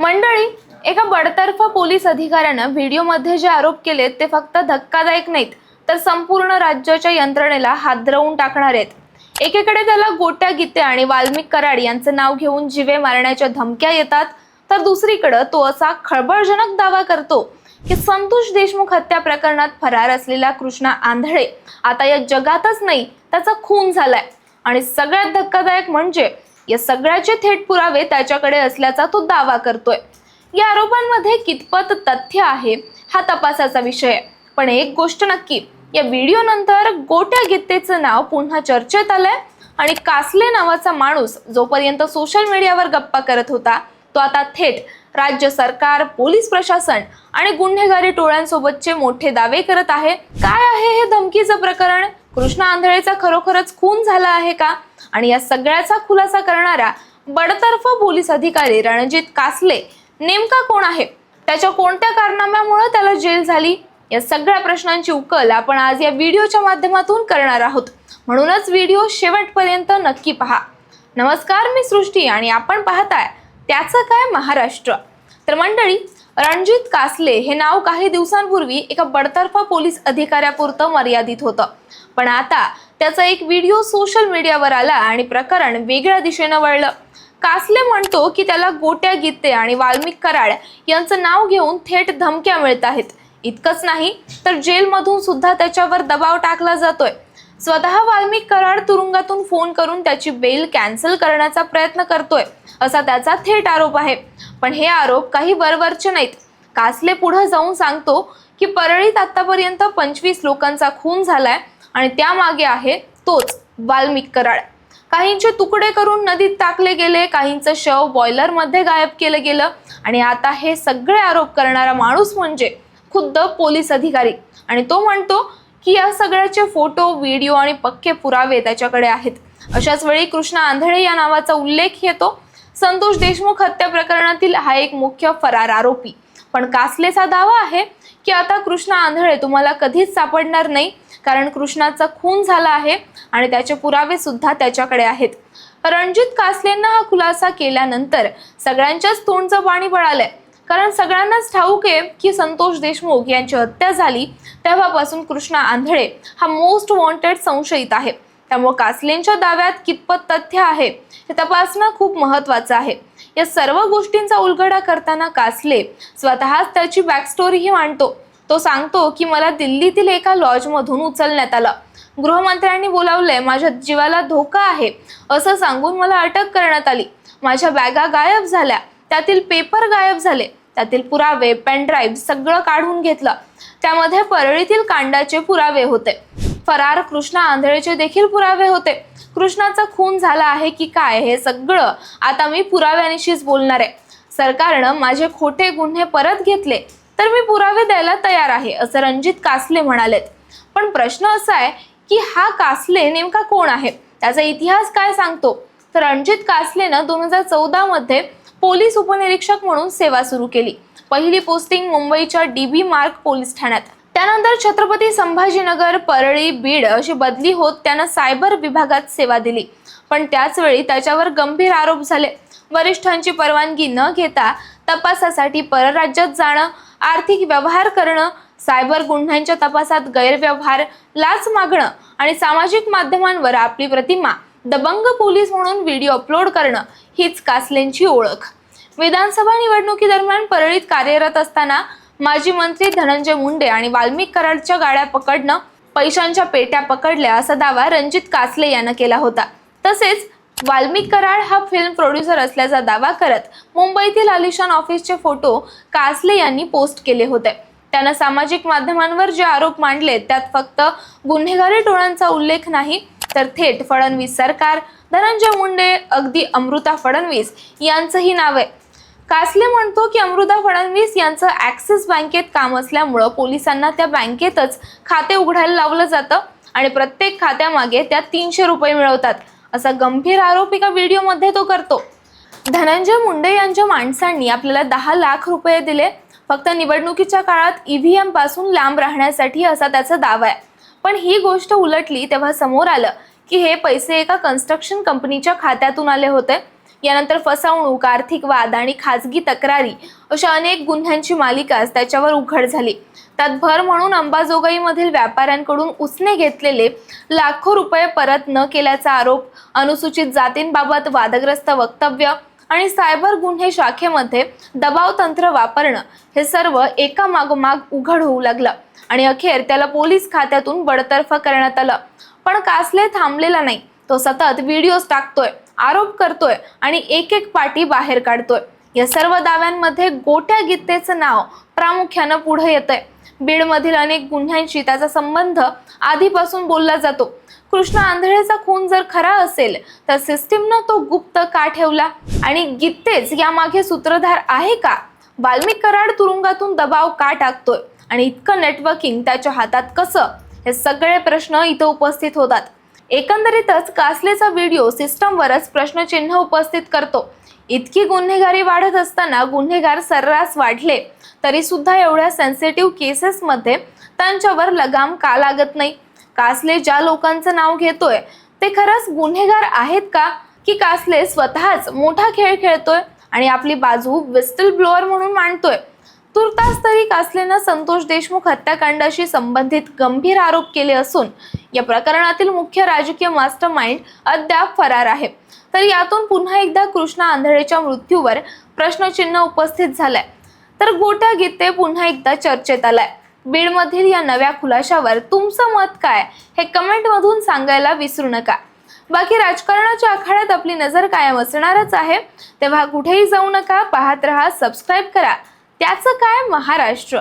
मंडळी एका बडतर्फ पोलीस अधिकाऱ्यानं व्हिडिओमध्ये जे आरोप केलेत ते फक्त धक्कादायक नाहीत तर संपूर्ण राज्याच्या यंत्रणेला हादरवून टाकणार आहेत. एकीकडे त्याला गोट्या गीते आणि वाल्मिक कराड यांचं नाव घेऊन जिवे मारण्याच्या धमक्या येतात तर दुसरीकडं तो असा खळबळजनक दावा करतो की संतोष देशमुख हत्या प्रकरणात फरार असलेला कृष्णा आंधळे आता या जगातच नाही त्याचा खून झालाय. आणि सगळ्यात धक्कादायक म्हणजे या सगळ्याचे थेट पुरावे त्याच्याकडे असल्याचा तो दावा करतोय. या आरोपांमध्ये कितपत तथ्य आहे हा तपासाचा विषय आहे. पण एक गोष्ट नक्की या व्हिडिओ नंतर गोट्या गीतेचं नाव पुन्हा चर्चेत आलंय आणि कासले नावाचा माणूस जोपर्यंत सोशल मीडियावर गप्पा करत होता तो आता थेट राज्य सरकार पोलीस प्रशासन आणि गुन्हेगारी टोळ्यांसोबतचे मोठे दावे करत आहे. काय आहे हे धमकीचं प्रकरण? कृष्णा आंधळेचा खरोखरच खून झाला आहे का? आणि या सगळ्याचा खुलासा करणारा बडतर्फ पोलीस अधिकारी रणजित कासले नेमका कोण आहे? त्याच्या कोणत्या कारनाम्यामुळे त्याला जेल झाली? या सगळ्या प्रश्नांची उकल आपण आज या व्हिडिओच्या माध्यमातून करणार आहोत. म्हणूनच व्हिडिओ शेवटपर्यंत नक्की पहा. नमस्कार मी सृष्टी आणि आपण पाहताय त्याचं काय महाराष्ट्र. तर मंडळी रणजित कासले हे नाव काही दिवसांपूर्वी एका बडतर्फा पोलीस अधिकाऱ्यापुरतं मर्यादित होतं. पण आता त्याचा एक व्हिडिओ सोशल मीडियावर आला आणि प्रकरण वेगळ्या दिशेनं वळलं. कासले म्हणतो की त्याला गोट्या गीते आणि वाल्मिक कराड यांचं नाव घेऊन थेट धमक्या मिळत आहेत. इतकंच नाही तर जेलमधून सुद्धा त्याच्यावर दबाव टाकला जातोय. स्वतः वाल्मिक कराड तुरुंगातून फोन करून त्याची बेल कॅन्सल करण्याचा प्रयत्न करतोय असा त्याचा थेट आरोप आहे. पण हे आरोप काही वरवरचे नाहीत. कासले पुढे जाऊन सांगतो की परळीत आतापर्यंत पंचवीस लोकांचा खून झालाय आणि त्यामागे आहे तोच वाल्मिक कराड. काहींचे तुकडे करून नदीत टाकले गेले काहींचं शव बॉयलरमध्ये गायब केलं गेलं आणि आता हे सगळे आरोप करणारा माणूस म्हणजे खुद्द पोलीस अधिकारी. आणि तो म्हणतो की या सगळ्याचे फोटो व्हिडिओ आणि पक्के पुरावे त्याच्याकडे आहेत. अशाच वेळी कृष्णा आंधळे या नावाचा उल्लेख येतो. संतोष देशमुख हत्या प्रकरणातील हा एक मुख्य फरार आरोपी. पण कासलेचा दावा आहे की आता कृष्णा आंधळे तुम्हाला कधीच सापडणार नाही कारण कृष्णाचा खून झाला आहे आणि त्याचे पुरावे सुद्धा त्याच्याकडे आहेत. रणजित कासलेंना हा खुलासा केल्यानंतर सगळ्यांच्याच तोंडचं पाणी पळालंय. कारण सगळ्यांनाच ठाऊक आहे की संतोष देशमुख यांची हत्या झाली. तेव्हापासून कृष्णा आंधळे हा मोस्ट वॉन्टेड संशयित आहे. त्यामुळे कासलेंच्या दाव्यात कितपत तथ्य आहे हे तपासणं खूप महत्वाचं आहे. या सर्व गोष्टींचा उलगडा करताना कासले स्वतःच त्याची बॅकस्टोरीही मांडतो. तो सांगतो की मला दिल्लीतील एका लॉजमधून उचलण्यात आलं. गृहमंत्र्यांनी बोलावलंय माझ्या जीवाला धोका आहे असं सांगून मला अटक करण्यात आली. माझ्या बॅगा गायब झाल्या त्यातील पेपर गायब झाले. त्यातील पुरावे पेनड्राईव्ह सगळं काढून घेतलं. त्यामध्ये परळीतील कांडाचे पुरावे होते. फरार कृष्णा आंधळेचे देखील पुरावे होते. कृष्णाचा खून झाला आहे की काय हे सगळं आता मी पुराव्यानिशीच बोलणार आहे. सरकारनं माझे खोटे गुन्हे परत घेतले तर मी पुरावे द्यायला तयार आहे असं रणजित कासले म्हणालेत. पण प्रश्न असा आहे की हा कासले नेमका कोण आहे? त्याचा इतिहास काय सांगतो? तर रणजित कासलेनं दोन हजार चौदामध्ये मध्ये पोलीस उपनिरीक्षक म्हणून सेवा सुरू केली. पहिली पोस्टिंग मुंबईच्या डीबी मार्ग पोलीस ठाण्यात. त्यानंतर छत्रपती संभाजीनगर परळी बीड अशी बदली होत त्यानं सायबर विभागात सेवा दिली. पण त्याचवेळी त्याच्यावर गंभीर आरोप झाले. वरिष्ठांची परवानगी न घेता तपासासाठी परराज्यात जाणं आर्थिक व्यवहार करणं सायबर गुन्ह्यांच्या तपासात गैरव्यवहार लाच मागणं आणि सामाजिक माध्यमांवर आपली प्रतिमा दबंग पोलीस म्हणून व्हिडिओ अपलोड करणं हीच कासलेंची ओळख. विधानसभा निवडणुकीदरम्यान परळीत कार्यरत असताना माजी मंत्री धनंजय मुंडे आणि वाल्मिक कराडच्या गाड्या पकडणं पैशांच्या पेट्या पकडल्या असा दावा रणजित कासले यानं केला होता. तसेच वाल्मिक कराड हा फिल्म प्रोड्युसर असल्याचा दावा करत मुंबईतील आलिशान ऑफिसचे फोटो कासले यांनी पोस्ट केले होते. त्यानं सामाजिक माध्यमांवर जे आरोप मांडले त्यात फक्त गुन्हेगारी टोळांचा उल्लेख नाही तर थेट फडणवीस सरकार धनंजय मुंडे अगदी अमृता फडणवीस यांचंही नाव आहे. कासले म्हणतो की अमृता फडणवीस यांचं ॲक्सिस बँकेत काम असल्यामुळं पोलिसांना त्या बँकेतच खाते उघडायला लावलं जातं आणि प्रत्येक खात्यामागे त्या तीनशे रुपये मिळवतात असा गंभीर आरोप एका व्हिडिओमध्ये तो करतो. धनंजय मुंडे यांच्या माणसांनी आपल्याला दहा लाख रुपये दिले फक्त निवडणुकीच्या काळात ईव्हीएमपासून लांब राहण्यासाठी असा त्याचा दावा आहे. पण ही गोष्ट उलटली तेव्हा समोर आलं की हे पैसे एका कन्स्ट्रक्शन कंपनीच्या खात्यातून आले होते. यानंतर फसवणूक आर्थिक वाद आणि खाजगी तक्रारी अशा अनेक गुन्ह्यांची मालिकाच त्याच्यावर उघड झाली. त्यात भर म्हणून अंबाजोगाईमधील व्यापाऱ्यांकडून उसने घेतलेले लाखो रुपये परत न केल्याचा आरोप अनुसूचित जातींबाबत वादग्रस्त वक्तव्य आणि सायबर गुन्हे शाखेमध्ये दबाव तंत्र वापरणं हे सर्व एकामागोमाग उघड होऊ लागलं. आणि अखेर त्याला पोलीस खात्यातून बडतर्फ करण्यात आलं. पण कासले थांबलेला नाही. तो सतत व्हिडिओज टाकतोय आरोप करतोय आणि एक एक पाटी बाहेर काढतोय. या सर्व दाव्यांमध्ये गोट्या गीतेचं नाव प्रामुख्यानं पुढे येतंय. बीडमधील अनेक गुन्ह्यांशी त्याचा संबंध आधीपासून बोलला जातो. कृष्ण आंधळेचा खून जर खरा असेल तर सिस्टीमनं तो गुप्त का ठेवला? आणि गीतेच यामागे सूत्रधार आहे का? वाल्मिक कराड तुरुंगातून दबाव का टाकतोय? आणि इतकं नेटवर्किंग त्याच्या हातात कसं? हे सगळे प्रश्न इथं उपस्थित होतात. एकंदरीतच कासलेचा व्हिडिओ सिस्टमवरच प्रश्नचिन्ह उपस्थित करतो. इतकी गुन्हेगारी वाढत असताना गुन्हेगार सर्रास वाढले. तरी सुद्धा एवढ्या सेन्सिटिव्ह केसेसमध्ये त्यांच्यावर लगाम का लागत नाही? कासले ज्या लोकांचं नाव घेतोय ते खरंच गुन्हेगार आहेत का? की कासले स्वतःच मोठा खेळ खेळतोय आणि आपली बाजू विस्टल ब्लोअर म्हणून मांडतोय? तुर्तास तरी कासलेनं संतोष देशमुख हत्याकांडाशी संबंधित गंभीर आरोप केले असून या प्रकरणातील मुख्य राजकीय मास्टर माइंड अद्याप फरार आहे. तर यातून पुन्हा एकदा कृष्णा आंधळेच्या मृत्यूवर प्रश्नचिन्ह उपस्थित झालंय. तर गोट्या गीते पुन्हा एकदा चर्चेत आलाय. बीडमधील या नव्या खुलाशावर तुमचं मत काय? हे कमेंटमधून सांगायला विसरू नका. बाकी राजकारणाच्या आखाड्यात आपली नजर कायम असणारच आहे. तेव्हा कुठेही जाऊ नका पाहत रहा सबस्क्राईब करा. त्याचं काय? महाराष्ट्र.